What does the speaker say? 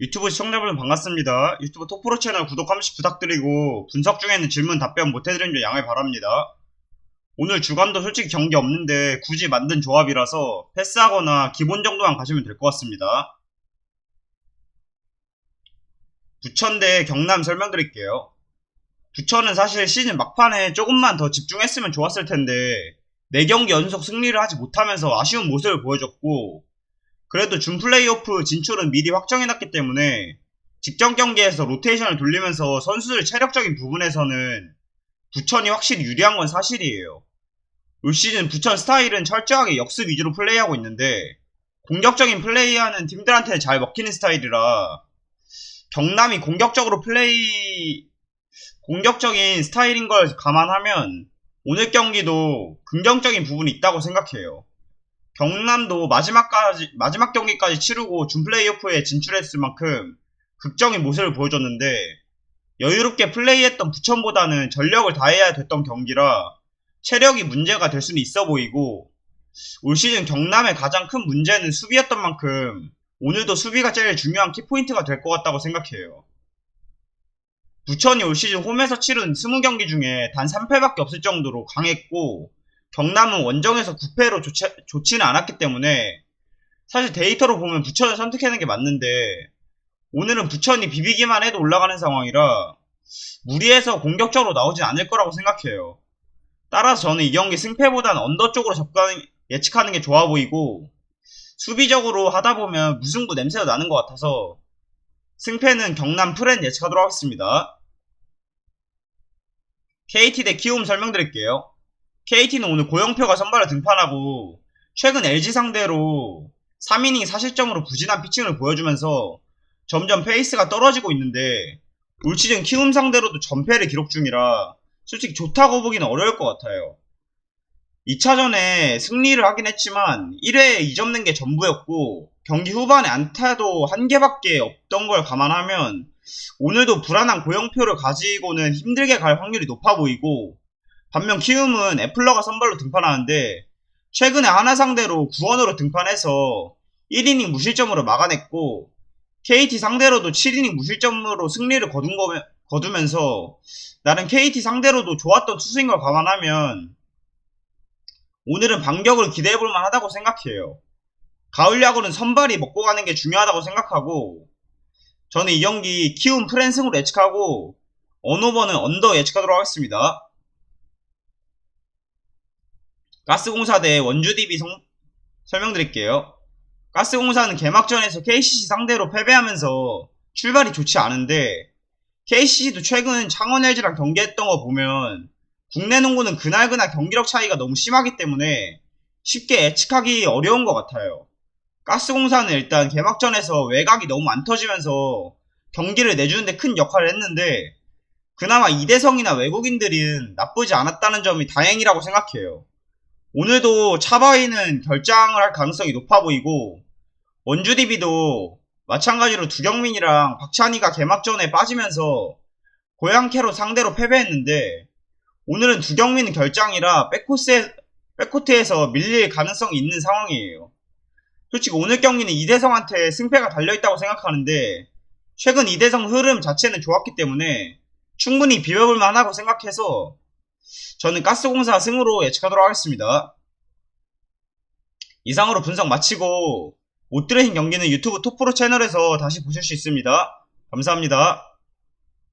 유튜브 시청자분들 반갑습니다. 유튜브 톡프로 채널 구독 한 번씩 부탁드리고 분석 중에 는 질문 답변 못해드린 점 양해 바랍니다. 오늘 주간도 솔직히 경기 없는데 굳이 만든 조합이라서 패스하거나 기본 정도만 가시면 될 것 같습니다. 부천 대 경남 설명드릴게요. 부천은 사실 시즌 막판에 조금만 더 집중했으면 좋았을 텐데 4경기 연속 승리를 하지 못하면서 아쉬운 모습을 보여줬고 그래도 준 플레이오프 진출은 미리 확정해놨기 때문에 직전 경기에서 로테이션을 돌리면서 선수들 체력적인 부분에서는 부천이 확실히 유리한 건 사실이에요. 올 시즌 부천 스타일은 철저하게 역습 위주로 플레이하고 있는데 공격적인 플레이하는 팀들한테 잘 먹히는 스타일이라 경남이 공격적으로 플레이 공격적인 스타일인 걸 감안하면 오늘 경기도 긍정적인 부분이 있다고 생각해요. 경남도 마지막까지 마지막 경기까지 치르고 준 플레이오프에 진출했을 만큼 극적인 모습을 보여줬는데 여유롭게 플레이했던 부천보다는 전력을 다해야 됐던 경기라 체력이 문제가 될 수는 있어 보이고 올 시즌 경남의 가장 큰 문제는 수비였던 만큼 오늘도 수비가 제일 중요한 키포인트가 될 것 같다고 생각해요. 부천이 올 시즌 홈에서 치른 20경기 중에 단 3패밖에 없을 정도로 강했고 경남은 원정에서 9패로 좋지, 좋지는 않았기 때문에 사실 데이터로 보면 부천을 선택하는 게 맞는데 오늘은 부천이 비비기만 해도 올라가는 상황이라 무리해서 공격적으로 나오진 않을 거라고 생각해요. 따라서 저는 이 경기 승패보다는 언더 쪽으로 접근 예측하는 게 좋아 보이고 수비적으로 하다 보면 무승부 냄새가 나는 것 같아서 승패는 경남 프렌 예측하도록 하겠습니다. KT 대 키움 설명드릴게요. KT는 오늘 고영표가 선발을 등판하고 최근 LG 상대로 3이닝 사실점으로 부진한 피칭을 보여주면서 점점 페이스가 떨어지고 있는데 올 시즌 키움 상대로도 전패를 기록 중이라 솔직히 좋다고 보기는 어려울 것 같아요. 2차전에 승리를 하긴 했지만 1회에 2점 낸 게 전부였고 경기 후반에 안타도 한 개밖에 없던 걸 감안하면 오늘도 불안한 고영표를 가지고는 힘들게 갈 확률이 높아 보이고 반면 키움은 애플러가 선발로 등판하는데 최근에 하나 상대로 구원으로 등판해서 1이닝 무실점으로 막아냈고 KT 상대로도 7이닝 무실점으로 승리를 거둔 거, 거두면서 나는 KT 상대로도 좋았던 투수인 걸 감안하면 오늘은 반격을 기대해볼 만하다고 생각해요. 가을 야구는 선발이 먹고 가는 게 중요하다고 생각하고 저는 이 경기 키움 프랜승으로 예측하고 언오버는 언더 예측하도록 하겠습니다. 가스공사 대 원주DB 성... 설명드릴게요. 가스공사는 개막전에서 KCC 상대로 패배하면서 출발이 좋지 않은데 KCC도 최근 창원 LG랑 경기했던 거 보면 국내 농구는 그날그날 경기력 차이가 너무 심하기 때문에 쉽게 예측하기 어려운 것 같아요. 가스공사는 일단 개막전에서 외곽이 너무 안 터지면서 경기를 내주는데 큰 역할을 했는데 그나마 이대성이나 외국인들은 나쁘지 않았다는 점이 다행이라고 생각해요. 오늘도 차바이는 결장을 할 가능성이 높아 보이고 원주DB도 마찬가지로 두경민이랑 박찬희가 개막전에 빠지면서 고양캐로 상대로 패배했는데 오늘은 두경민은 결장이라 백코스에, 백코트에서 밀릴 가능성이 있는 상황이에요. 솔직히 오늘 경기는 이대성한테 승패가 달려있다고 생각하는데 최근 이대성 흐름 자체는 좋았기 때문에 충분히 비벼볼 만하고 생각해서 저는 가스공사 승으로 예측하도록 하겠습니다. 이상으로 분석 마치고 못 들으신 경기는 유튜브 톱프로 채널에서 다시 보실 수 있습니다. 감사합니다.